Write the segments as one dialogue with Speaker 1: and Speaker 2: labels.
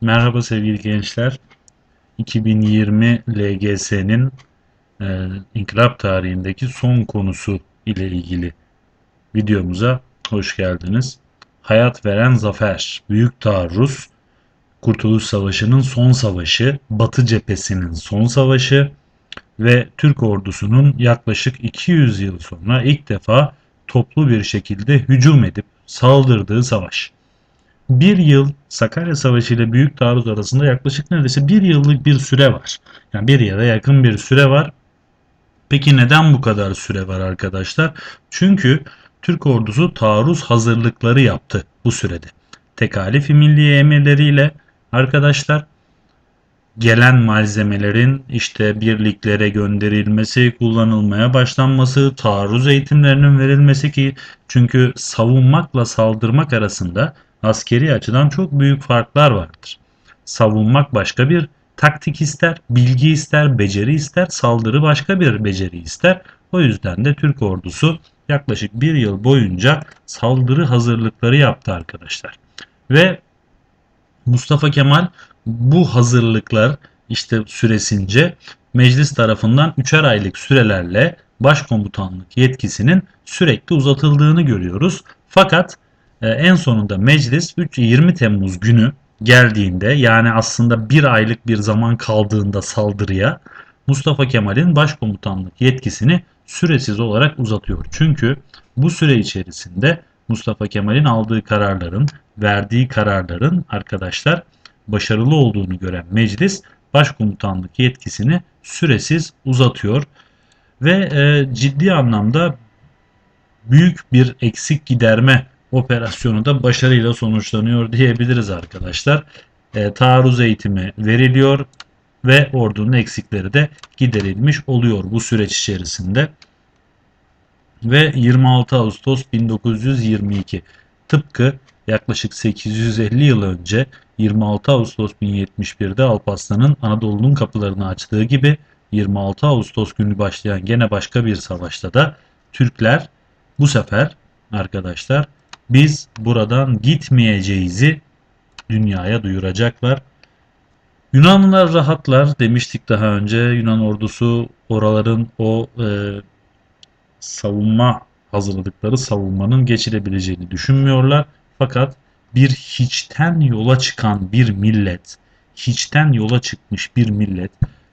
Speaker 1: Merhaba sevgili gençler. 2020 LGS'nin e, inkılap tarihindeki son konusu ile ilgili videomuza hoş geldiniz. Hayat veren zafer, Büyük Taarruz, Kurtuluş Savaşı'nın son savaşı, Batı cephesinin son savaşı ve Türk ordusunun yaklaşık 200 yıl sonra ilk defa toplu bir şekilde hücum edip saldırdığı savaş bir yıl Sakarya Savaşı ile Büyük Taarruz arasında yaklaşık neredeyse bir yıllık bir süre var. Yani bir yıla yakın bir süre var. Peki neden bu kadar süre var arkadaşlar? Çünkü Türk ordusu taarruz hazırlıkları yaptı bu sürede. Tekalif-i Milliye emirleriyle arkadaşlar gelen malzemelerin işte birliklere gönderilmesi, kullanılmaya başlanması, taarruz eğitimlerinin verilmesi ki çünkü savunmakla saldırmak arasında askeri açıdan çok büyük farklar vardır. Savunmak başka bir taktik ister, bilgi ister, beceri ister, saldırı başka bir beceri ister. O yüzden de Türk ordusu yaklaşık bir yıl boyunca saldırı hazırlıkları yaptı arkadaşlar. Ve Mustafa Kemal bu hazırlıklar işte süresince meclis tarafından üçer aylık sürelerle başkomutanlık yetkisinin sürekli uzatıldığını görüyoruz. Fakat en sonunda meclis 20 Temmuz günü geldiğinde yani aslında bir aylık bir zaman kaldığında saldırıya Mustafa Kemal'in başkomutanlık yetkisini süresiz olarak uzatıyor. Çünkü bu süre içerisinde Mustafa Kemal'in aldığı kararların, verdiği kararların arkadaşlar başarılı olduğunu gören meclis başkomutanlık yetkisini süresiz uzatıyor ve e, ciddi anlamda büyük bir eksik giderme operasyonu da başarıyla sonuçlanıyor diyebiliriz arkadaşlar. E, taarruz eğitimi veriliyor ve ordunun eksikleri de giderilmiş oluyor bu süreç içerisinde. Ve 26 Ağustos 1922 tıpkı yaklaşık 850 yıl önce 26 Ağustos 1071'de Alparslan'ın Anadolu'nun kapılarını açtığı gibi 26 Ağustos günü başlayan gene başka bir savaşta da Türkler bu sefer arkadaşlar biz buradan gitmeyeceğizi dünyaya duyuracaklar. Yunanlılar rahatlar demiştik daha önce. Yunan ordusu oraların o e, savunma hazırladıkları savunmanın geçirebileceğini düşünmüyorlar. Fakat bir hiçten yola çıkan bir millet, hiçten yola çıkmış bir millet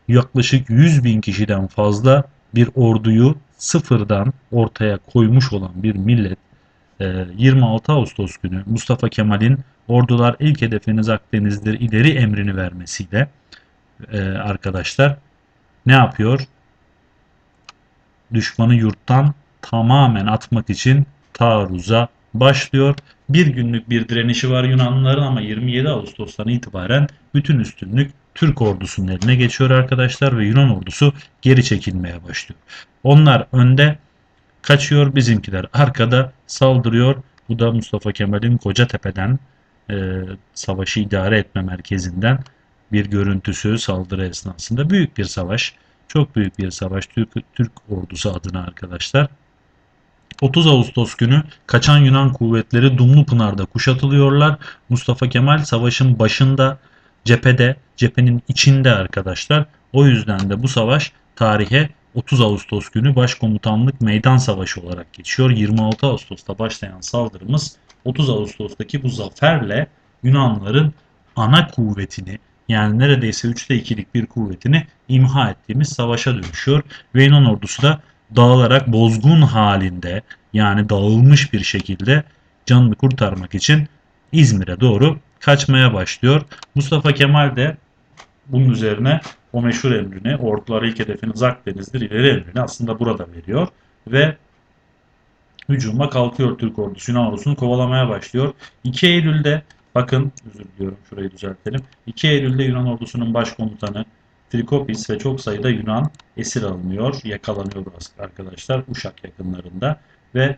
Speaker 1: yaklaşık 100 bin kişiden fazla bir orduyu sıfırdan ortaya koymuş olan bir millet 26 ee, Ağustos günü Mustafa Kemal'in ordular ilk hedefiniz Akdeniz'dir ileri emrini vermesiyle e, arkadaşlar ne yapıyor? Düşmanı yurttan tamamen atmak için taarruza başlıyor. Bir günlük bir direnişi var Yunanlıların ama 27 Ağustos'tan itibaren bütün üstünlük Türk ordusunun eline geçiyor arkadaşlar ve Yunan ordusu geri çekilmeye başlıyor. Onlar önde Kaçıyor bizimkiler arkada saldırıyor. Bu da Mustafa Kemal'in Kocatepe'den e, savaşı idare etme merkezinden bir görüntüsü saldırı esnasında. Büyük bir savaş. Çok büyük bir savaş Türk, Türk ordusu adına arkadaşlar. 30 Ağustos günü kaçan Yunan kuvvetleri Dumlupınar'da kuşatılıyorlar. Mustafa Kemal savaşın başında cephede, cephenin içinde arkadaşlar. O yüzden de bu savaş tarihe 30 Ağustos günü Başkomutanlık Meydan Savaşı olarak geçiyor. 26 Ağustos'ta başlayan saldırımız 30 Ağustos'taki bu zaferle Yunanlıların ana kuvvetini yani neredeyse 3'te 2'lik bir kuvvetini imha ettiğimiz savaşa dönüşüyor. Ve Yunan ordusu da dağılarak bozgun halinde yani dağılmış bir şekilde canını kurtarmak için İzmir'e doğru kaçmaya başlıyor. Mustafa Kemal de bunun üzerine o meşhur emrini, orduları ilk hedefiniz Akdeniz'dir ileri emrini aslında burada veriyor. Ve hücuma kalkıyor Türk ordusu. Yunan ordusunu kovalamaya başlıyor. 2 Eylül'de bakın özür diliyorum şurayı düzeltelim. 2 Eylül'de Yunan ordusunun başkomutanı Trikopis ve çok sayıda Yunan esir alınıyor, yakalanıyor arkadaşlar Uşak yakınlarında ve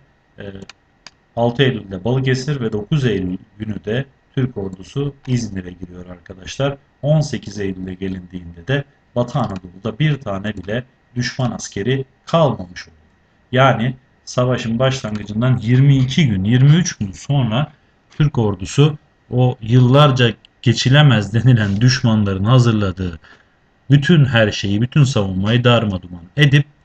Speaker 1: 6 e, Eylül'de Balıkesir ve 9 Eylül günü de Türk ordusu İzmir'e giriyor arkadaşlar. 18 Eylül'e gelindiğinde de Batı Anadolu'da bir tane bile düşman askeri kalmamış oluyor. Yani savaşın başlangıcından 22 gün, 23 gün sonra Türk ordusu o yıllarca geçilemez denilen düşmanların hazırladığı bütün her şeyi, bütün savunmayı darmaduman edip e,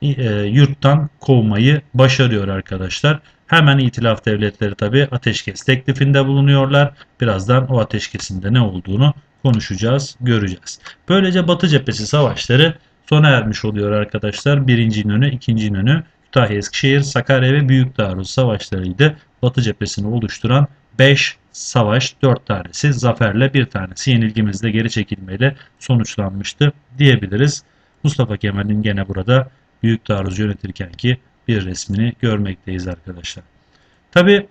Speaker 1: yurttan kovmayı başarıyor arkadaşlar. Hemen itilaf devletleri tabi ateşkes teklifinde bulunuyorlar. Birazdan o ateşkesin de ne olduğunu konuşacağız, göreceğiz. Böylece Batı cephesi savaşları sona ermiş oluyor arkadaşlar. Birinci İnönü, ikinci İnönü, Kütahya, Eskişehir, Sakarya ve Büyük Taarruz savaşlarıydı. Batı cephesini oluşturan 5 savaş, 4 tanesi zaferle, bir tanesi yenilgimizle geri çekilmeyle sonuçlanmıştı diyebiliriz. Mustafa Kemal'in gene burada Büyük Taarruz yönetirken ki bir resmini görmekteyiz arkadaşlar. Tabi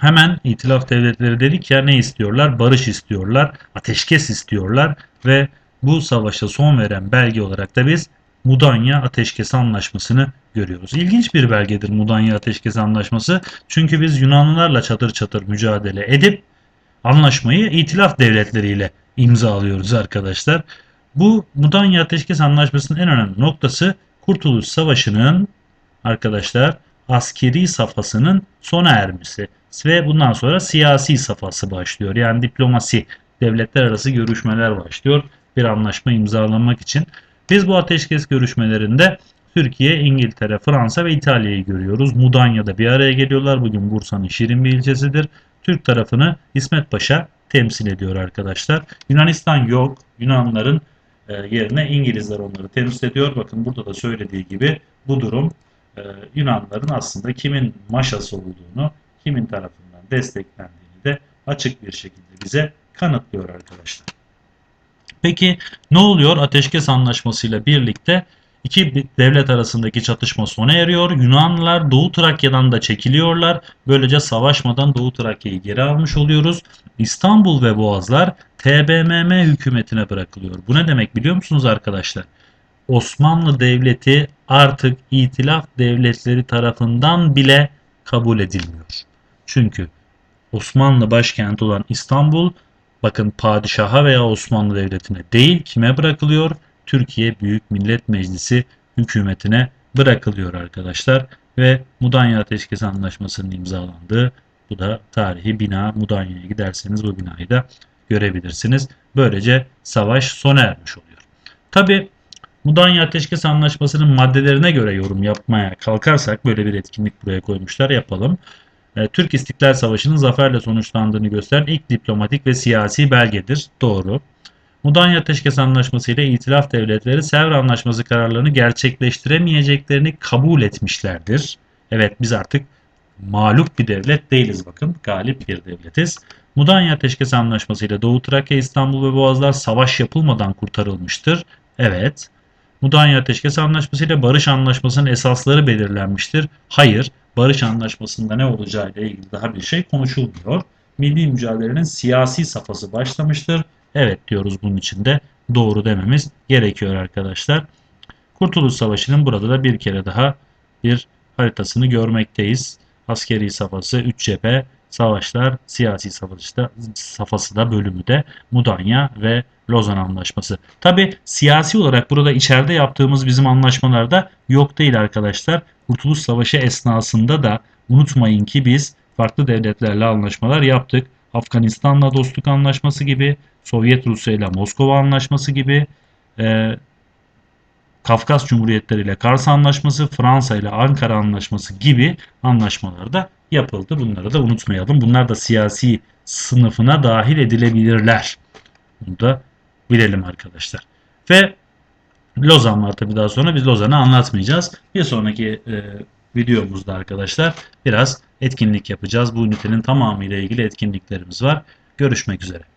Speaker 1: hemen itilaf devletleri dedik ya ne istiyorlar? Barış istiyorlar, ateşkes istiyorlar ve bu savaşa son veren belge olarak da biz Mudanya Ateşkes Anlaşması'nı görüyoruz. İlginç bir belgedir Mudanya Ateşkes Anlaşması. Çünkü biz Yunanlılarla çatır çatır mücadele edip anlaşmayı itilaf devletleriyle imzalıyoruz arkadaşlar. Bu Mudanya Ateşkes Anlaşması'nın en önemli noktası Kurtuluş Savaşı'nın arkadaşlar askeri safhasının sona ermesi ve bundan sonra siyasi safhası başlıyor. Yani diplomasi, devletler arası görüşmeler başlıyor bir anlaşma imzalamak için. Biz bu ateşkes görüşmelerinde Türkiye, İngiltere, Fransa ve İtalya'yı görüyoruz. Mudanya'da bir araya geliyorlar. Bugün Bursa'nın Şirin bir ilçesidir. Türk tarafını İsmet Paşa temsil ediyor arkadaşlar. Yunanistan yok. Yunanların yerine İngilizler onları temsil ediyor. Bakın burada da söylediği gibi bu durum e, Yunanların aslında kimin maşası olduğunu, kimin tarafından desteklendiğini de açık bir şekilde bize kanıtlıyor arkadaşlar. Peki ne oluyor? Ateşkes Anlaşması'yla birlikte iki devlet arasındaki çatışma sona eriyor. Yunanlılar Doğu Trakya'dan da çekiliyorlar. Böylece savaşmadan Doğu Trakya'yı geri almış oluyoruz. İstanbul ve Boğazlar TBMM hükümetine bırakılıyor. Bu ne demek biliyor musunuz arkadaşlar? Osmanlı Devleti artık itilaf devletleri tarafından bile kabul edilmiyor. Çünkü Osmanlı başkenti olan İstanbul bakın padişaha veya Osmanlı Devleti'ne değil kime bırakılıyor? Türkiye Büyük Millet Meclisi hükümetine bırakılıyor arkadaşlar ve Mudanya Ateşkes Anlaşması'nın imzalandığı bu da tarihi bina Mudanya'ya giderseniz bu binayı da görebilirsiniz. Böylece savaş sona ermiş oluyor. Tabi Mudanya Ateşkes Anlaşması'nın maddelerine göre yorum yapmaya kalkarsak böyle bir etkinlik buraya koymuşlar yapalım. E, Türk İstiklal Savaşı'nın zaferle sonuçlandığını gösteren ilk diplomatik ve siyasi belgedir. Doğru. Mudanya Ateşkes Anlaşması ile İtilaf Devletleri Sevr Anlaşması kararlarını gerçekleştiremeyeceklerini kabul etmişlerdir. Evet biz artık mağlup bir devlet değiliz bakın. Galip bir devletiz. Mudanya Ateşkes Anlaşması ile Doğu Trakya, İstanbul ve Boğazlar savaş yapılmadan kurtarılmıştır. Evet. Mudanya Ateşkes Anlaşması ile Barış Anlaşması'nın esasları belirlenmiştir. Hayır. Barış Anlaşması'nda ne olacağı ile ilgili daha bir şey konuşulmuyor. Milli mücadelenin siyasi safhası başlamıştır. Evet diyoruz bunun için de doğru dememiz gerekiyor arkadaşlar. Kurtuluş Savaşı'nın burada da bir kere daha bir haritasını görmekteyiz. Askeri safhası 3 cephe, savaşlar, siyasi savaşta safhası da bölümü de Mudanya ve Lozan Anlaşması. Tabi siyasi olarak burada içeride yaptığımız bizim anlaşmalarda yok değil arkadaşlar. Kurtuluş Savaşı esnasında da unutmayın ki biz farklı devletlerle anlaşmalar yaptık. Afganistan'la dostluk anlaşması gibi, Sovyet Rusya ile Moskova anlaşması gibi, e, Kafkas Cumhuriyetleri ile Kars Anlaşması, Fransa ile Ankara Anlaşması gibi anlaşmalar da yapıldı. Bunları da unutmayalım. Bunlar da siyasi sınıfına dahil edilebilirler. Bunu da bilelim arkadaşlar. Ve Lozan var tabii daha sonra. Biz Lozan'ı anlatmayacağız. Bir sonraki e, videomuzda arkadaşlar biraz etkinlik yapacağız. Bu ünitenin tamamı ile ilgili etkinliklerimiz var. Görüşmek üzere.